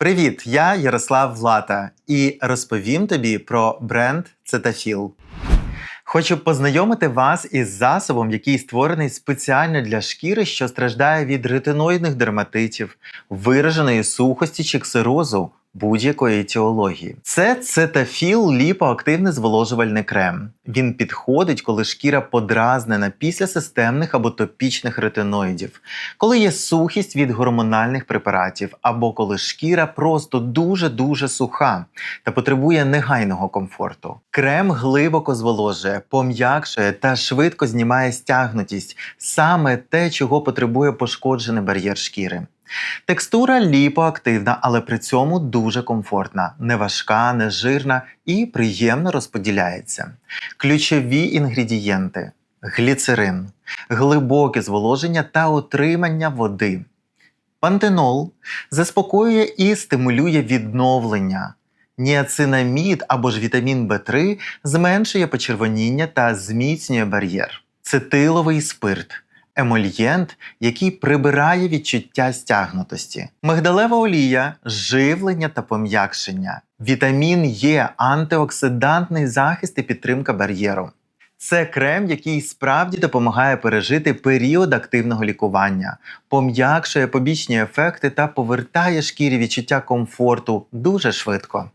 Привіт, я Ярослав Влата і розповім тобі про бренд Цетафіл. Хочу познайомити вас із засобом, який створений спеціально для шкіри, що страждає від ретиноїдних дерматитів, вираженої сухості чи ксерозу будь-якої етіології. Це цетафіл ліпоактивний зволожувальний крем. Він підходить, коли шкіра подразнена після системних або топічних ретиноїдів, коли є сухість від гормональних препаратів, або коли шкіра просто дуже-дуже суха та потребує негайного комфорту. Крем глибоко зволожує, пом'якшує та швидко знімає стягнутість, саме те, чого потребує пошкоджений бар'єр шкіри. Текстура ліпоактивна, але при цьому дуже комфортна, не важка, не жирна і приємно розподіляється. Ключові інгредієнти: гліцерин, глибоке зволоження та отримання води. Пантенол заспокоює і стимулює відновлення. Ніацинамід або ж вітамін В3 зменшує почервоніння та зміцнює бар'єр. Цетиловий спирт емольєнт, який прибирає відчуття стягнутості. Мигдалева олія живлення та пом'якшення. Вітамін Е, антиоксидантний захист і підтримка бар'єру. Це крем, який справді допомагає пережити період активного лікування, пом'якшує побічні ефекти та повертає шкірі відчуття комфорту дуже швидко.